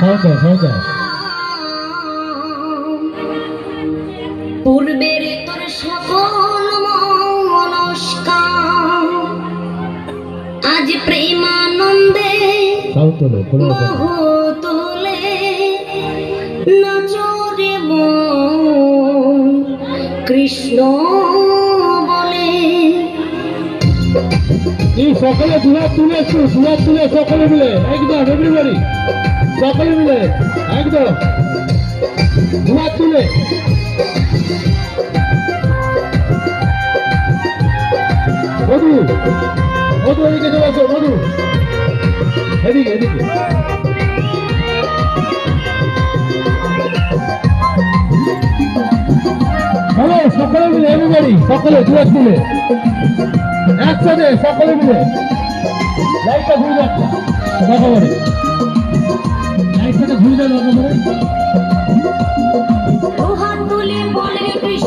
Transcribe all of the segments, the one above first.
দাও পূর্বের তোর সকল মনস্কার আজ প্রেমানন্দে সাউন্ড তোলো নাচরে কৃষ্ণ বলে। এই সকালে দুহাত তুলে একটু দুহাত তুলে সকলে মিলে একদম এভরিবডি সকলে মিলে, একদম, দুহাত তুলে। মধু মধু এদিকে চলে আসো, মধু। এদিকে এদিকে। হ্যালো, সকলে মিলে এভরিবডি সকলে দুহাত তুলে। একসাথে সকলে মিলে। লাইটটা ঘুরে যাচ্ছে বরাবরে লাইটটা ঘুরে যাবে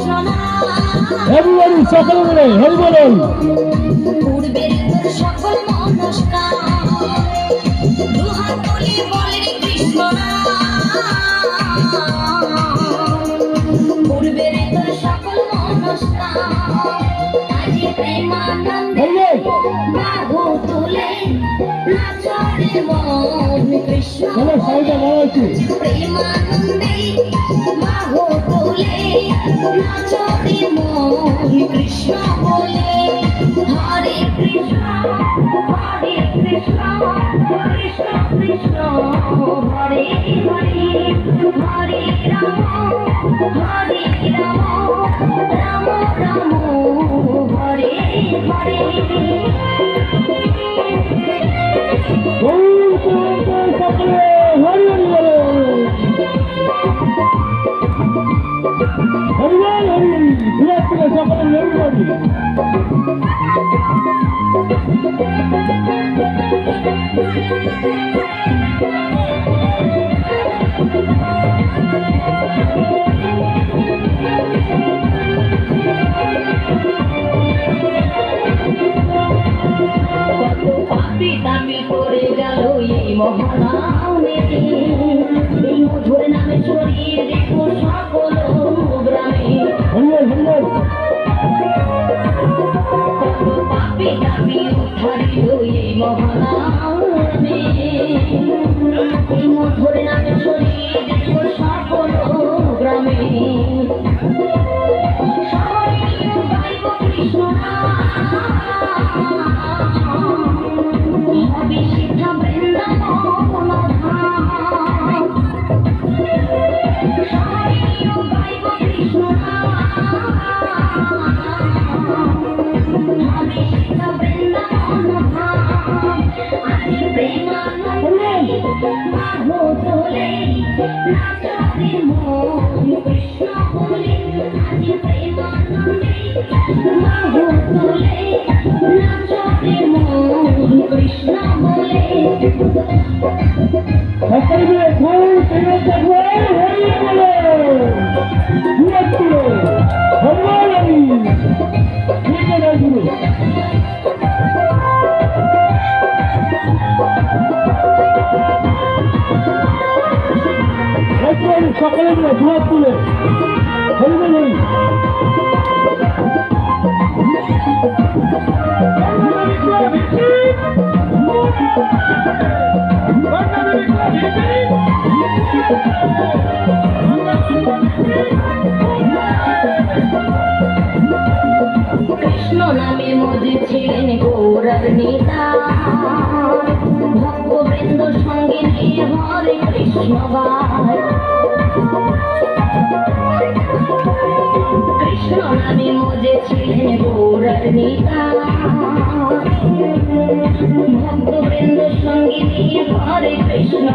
নাম এভরিবডি সকলে মিলে হরি বলুন পূর্বের সকল মনস্কার। দুহাত তুলে চলো সাইডে তুলে কৃষ্ণ বলে হরে কৃষ্ণ হরে কৃষ্ণ কৃষ্ণ কৃষ্ণ হরে হরে হরে রাম হরে রাম রাম রাম হরে হরে হরি বল হরি হরি দুহাত তুলে সকলে মধুর নামে ছড়িয়ে সকলে মিলে দুহাত তুলে কৃষ্ণ নামে মজে ছিলেন গৌরার নেতা। ভক্তবৃন্দ সঙ্গে নিয়ে হরে কৃষ্ণ কৃষ্ণ নামে মজে ছিলেন গৌরার নেতা। ভক্তবৃন্দ সঙ্গে নিয়ে হরে কৃষ্ণ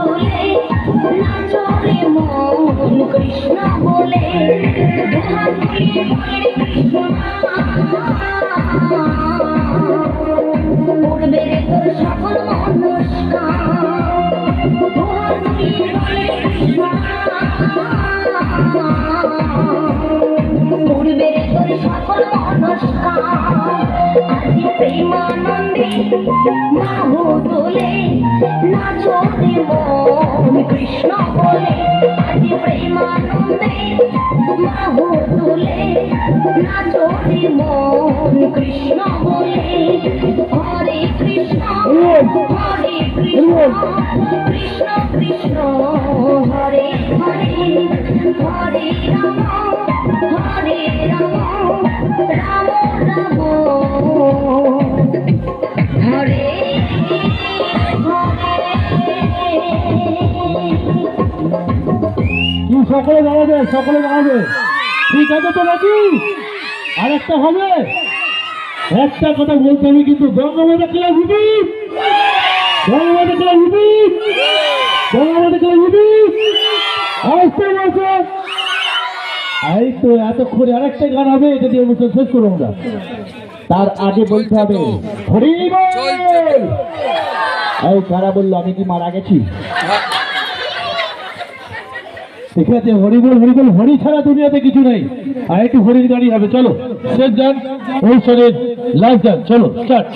বলে আজ প্রেমানন্দে মন কৃষ্ণ রে তোর সকল মনস্কার। দুহাত তুলে বলে কৃষ্ণ উড়বে রে তোর সকল মনস্কার। আজি প্রেমানন্দে বাহু তোলে নাচরে মন। কৃষ্ণ সকলে দাঁড়াবে ঠিক আছে তো নাকি? আর একটা হবে। একটা কথা বলতে আমি কিন্তু গঙ্গামাতা খেলা উঠি গঙ্গামাতা খেলা উঠি গঙ্গামাতা খেলা আসতে বলছে। এই তো এতক্ষণে আরেকটা গান হবে এটা দিয়ে অনুষ্ঠান শেষ করব আমরা। তার আগে বলতে হবে হরি! এই কারা বলল আমি কি মারা গেছি? আছে হরিবল হরিবল হরি ছাড়া দুনিয়াতে কিছু নেই। আর একটু হরির গাড়ি হবে, চলো। শেষ যান অনুষ্ঠানের লাস্ট যান চলো স্টার্ট